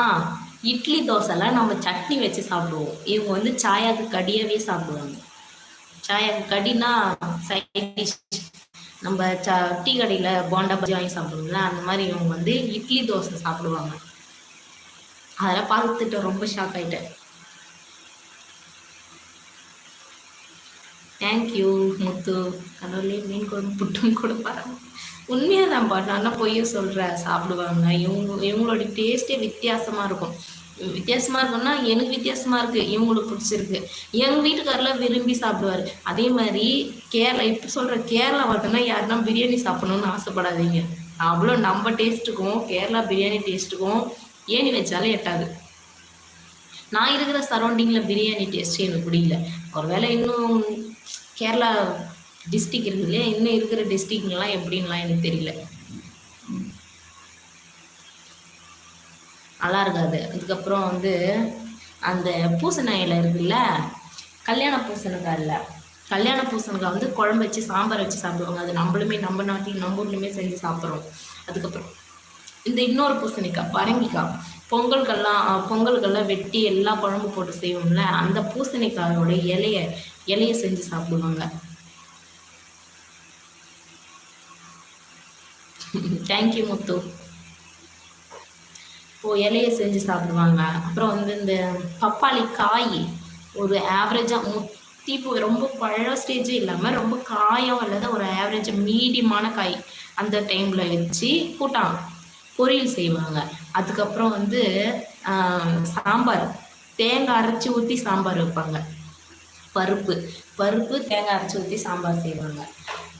ஆ இட்லி தோசைலாம் நம்ம சட்னி வச்சு சாப்பிடுவோம். இவங்க வந்து சாயாக்கு கடியாவே சாப்பிடுவாங்க. சாயாக்கு கடினா சைட் டிஷ் நம்ம ச டீ கடையில் போண்டா பஜ்ஜி வாங்கி சாப்பிடுவோம்ல அந்த மாதிரி இவங்க வந்து இட்லி தோசை சாப்பிடுவாங்க. அதெல்லாம் பார்த்துட்டு ரொம்ப ஷாக் ஆயிட்டேன். Thank you Muthu. கடவுளே மீன் குழம்பு புட்டும் கொடுப்பாரு உண்மையாக தான்ப்பா நான் பொய்ய சொல்கிறேன் சாப்பிடுவாங்க இவங்க இவங்களோட டேஸ்ட்டே வித்தியாசமாக இருக்கும். வித்தியாசமாக இருக்கும்னா எனக்கு வித்தியாசமாக இருக்குது இவங்களுக்கு பிடிச்சிருக்கு. எங்கள் வீட்டுக்காரெலாம் விரும்பி சாப்பிடுவார். அதே மாதிரி கேரளா இப்போ சொல்கிற கேரளா பார்த்தோன்னா யாருன்னா பிரியாணி சாப்பிடணும்னு ஆசைப்படாதீங்க. அவ்வளோ நம்ம டேஸ்ட்டுக்கும் கேரளா பிரியாணி டேஸ்ட்டுக்கும் ஏணி வச்சாலே எட்டாது. நான் இருக்கிற சரௌண்டிங்கில் பிரியாணி டேஸ்ட்டு எனக்கு பிடிக்கல. ஒருவேளை இன்னும் கேரளா டிஸ்ட்ரிக் இருக்குது இல்லையா? இன்னும் இருக்கிற டிஸ்ட்ரிக்லாம் எப்படின்லாம் எனக்கு தெரியல. நல்லா இருக்காது. அதுக்கப்புறம் வந்து அந்த பூசணி இலை இருக்குல்ல? கல்யாண பூசணிக்காய் இல்லை கல்யாண பூசணிக்காய் வந்து குழம்பு வச்சு சாம்பார் வச்சு சாப்பிடுவாங்க. அது நம்மளுமே நம்ம நாட்டில் நம்ம ஊர்லேயுமே செஞ்சு சாப்பிட்றோம். அதுக்கப்புறம் இந்த இன்னொரு பூசணிக்காய் பரங்கிக்காய். பொங்கல்கெல்லாம் பொங்கல்கெல்லாம் வெட்டி எல்லா குழம்பு போட்டு செய்வோம்ல? அந்த பூசணிக்காயோட இலைய இலையை செஞ்சு சாப்பிடுவாங்க. தேங்க்யூ முத்து. ஓ இலைய செஞ்சு சாப்பிடுவாங்க. அப்புறம் வந்து இந்த பப்பாளி காய் ஒரு ஆவரேஜாக முத்தி இப்போ ரொம்ப பழ ஸ்டேஜும் இல்லாமல் ரொம்ப காயம் இல்லாத ஒரு ஆவரேஜாக மீடியமான காய் அந்த டைமில் வச்சு கூட்டாங்க. பொரியல் செய்வாங்க. அதுக்கப்புறம் வந்து சாம்பார். தேங்காய் அரைச்சி ஊற்றி சாம்பார் வைப்பாங்க. பருப்பு. பருப்பு தேங்காய் அரைச்சி ஊற்றி சாம்பார் செய்வாங்க.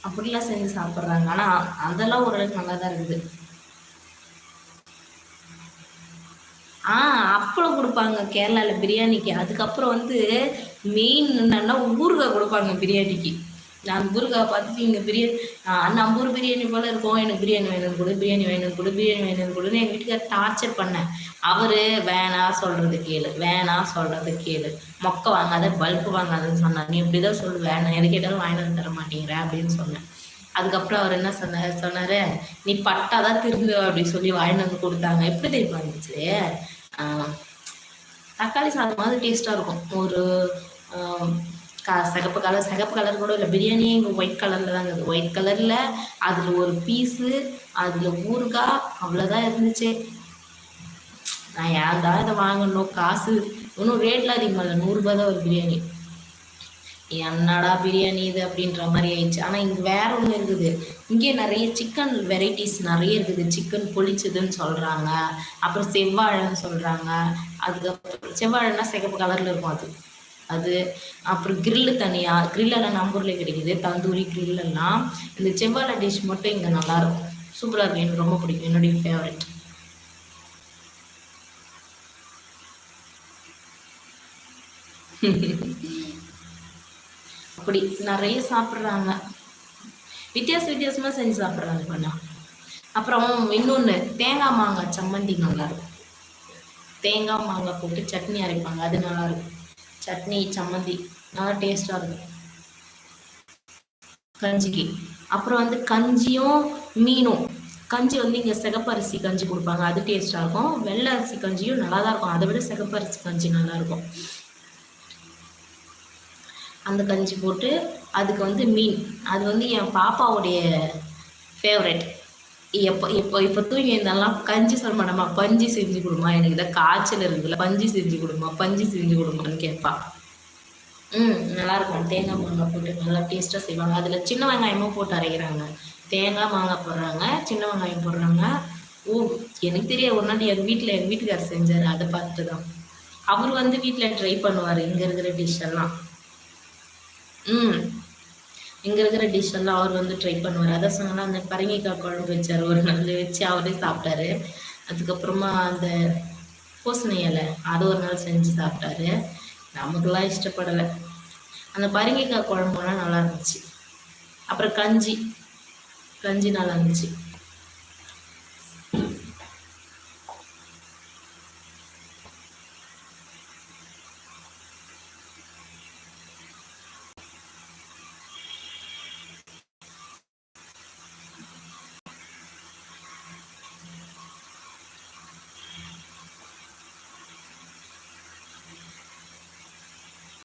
அப்படிலாம் செஞ்சு சாப்பிட்றாங்க. ஆனால் அதெல்லாம் ஓரளவுக்கு நல்லா தான் இருக்குது. ஆ அப்பளம் கொடுப்பாங்க கேரளாவில் பிரியாணிக்கு. அதுக்கப்புறம் வந்து மெயின் என்னன்னா ஊறுகாய் கொடுப்பாங்க பிரியாணிக்கு. நான் முருகாவை பார்த்துட்டு இங்கே பிரியாணி நம்ம ஊர் பிரியாணி போல் இருக்கும். எனக்கு பிரியாணி வேணும் கொடு பிரியாணி வேணும் கொடு பிரியாணி வேணும் கொடுன்னு எங்கள் வீட்டுக்கார் டார்ச்சர் பண்ணேன். அவர் வேணா சொல்கிறது கேளு வேணா சொல்கிறது கேளு. மொக்க வாங்காத பல்ப் வாங்காதுன்னு சொன்னார். நீ இப்படி தான் சொல்லு வேணாம் எது கேட்டாலும் வாங்கிட்டு வந்து தர மாட்டேங்கிற அப்படின்னு சொன்னேன். அதுக்கப்புறம் அவர் என்ன சொன்னார் சொன்னார் நீ பட்டா தான் திருந்து அப்படின்னு சொல்லி வாங்கிட்டு வந்து கொடுத்தாங்க. எப்படி தெரியுமா இருந்துச்சு? தக்காளி சாதம் மாதிரி டேஸ்ட்டாக இருக்கும். ஒரு சிகப்பு கலர் சிகப்பு கலர் கூட இல்லை. பிரியாணியே இங்கே ஒயிட் கலரில் தாங்க இருக்குது ஒயிட் கலரில் அதில் ஒரு பீஸு அதில் ஊறுகாய் அவ்வளோதான் இருந்துச்சு. நான் ஏன் தான் இதை வாங்கணும்? காசு. இன்னும் ரேட்லாம் அதிகமாக இல்லை. நூறுரூபா தான் ஒரு பிரியாணி. என்னடா பிரியாணி இது அப்படின்ற மாதிரி ஆயிடுச்சு. ஆனால் இங்கே வேற ஒன்று இருக்குது. இங்கே நிறைய சிக்கன் வெரைட்டிஸ் நிறைய இருக்குது. சிக்கன் பொளிச்சதுன்னு சொல்கிறாங்க அப்புறம் செவ்வாழைன்னு சொல்கிறாங்க அதுக்கப்புறம் செவ்வாழைன்னா சிகப்பு கலரில் இருக்கும் அது. அது அப்புறம் கிரில்லு தனியாக கிரில்லெல்லாம் நம்ம ஊரில் கிடைக்குது. தந்தூரி கிரில்லெல்லாம் இந்த செவ்வாழை டிஷ் மட்டும் இங்கே நல்லாயிருக்கும் சூப்பராக இருக்கும். எனக்கு ரொம்ப பிடிக்கும். என்னுடைய ஃபேவரட் அப்படி நிறைய சாப்பிட்றாங்க. வித்தியாச வித்தியாசமாக செஞ்சு சாப்பிட்றாங்க பண்ணா. அப்புறம் இன்னொன்று தேங்காய் மாங்காய் சம்மந்தி நல்லாயிருக்கும் தேங்காய் மாங்காய் போட்டு சட்னி அரைப்பாங்க. அது நல்லாயிருக்கும் சட்னி சம்மந்தி. நல்லா டேஸ்ட்டாக இருக்கும். கஞ்சிக்கு. அப்புறம் வந்து கஞ்சியும் மீனும். கஞ்சி வந்து இங்கே சிகப்பரிசி கஞ்சி கொடுப்பாங்க. அது டேஸ்ட்டாக இருக்கும். வெள்ளை அரிசி கஞ்சியும் நல்லா தான் இருக்கும். அதை விட சிகப்பரிசி கஞ்சி நல்லாயிருக்கும் அந்த கஞ்சி போட்டு அதுக்கு வந்து மீன். அது வந்து என் பாப்பாவுடைய ஃபேவரெட் எப்போ இப்போ இப்போ தூங்கி இருந்தாலும் கஞ்சி சொல்ல மாட்டோமா பஞ்சு செஞ்சு கொடுமா எனக்கு. இதை காய்ச்சல் இருக்குதுல்ல. பஞ்சு செஞ்சு கொடுமா பஞ்சு செஞ்சு கொடுமான்னு கேட்பா. ம் நல்லாயிருக்கும். தேங்காய் மாங்காய் போட்டு நல்லா டேஸ்ட்டாக செய்வாங்க. அதில் சின்ன வெங்காயமும் போட்டு அரைக்கிறாங்க. தேங்காய் மாங்காய் போடுறாங்க. சின்ன வெங்காயம் போடுறாங்க. ஓ எனக்கு தெரிய ஒரு நாள் எங்கள் வீட்டில் எங்கள் வீட்டுக்காரர் செஞ்சார். அதை பார்த்துட்டு தான். அவர் வந்து வீட்டில் ட்ரை பண்ணுவார். இங்கே இருக்கிற டிஷ் எல்லாம். ம். இங்கே இருக்கிற டிஷ் எல்லாம் அவர் வந்து ட்ரை பண்ணுவார். அதை சொன்னால் அந்த பரங்கிக்காய் குழம்பு வச்சார். ஒரு நாள் வச்சு அவரே சாப்பிட்டாரு. அதுக்கப்புறமா அந்த பூசணி இலை அது ஒரு நாள் செஞ்சு சாப்பிட்டாரு. நமக்குலாம் இஷ்டப்படலை. அந்த பரங்கிக்காய் குழம்புலாம் நல்லா இருந்துச்சு. அப்புறம் கஞ்சி. கஞ்சி நல்லா இருந்துச்சு.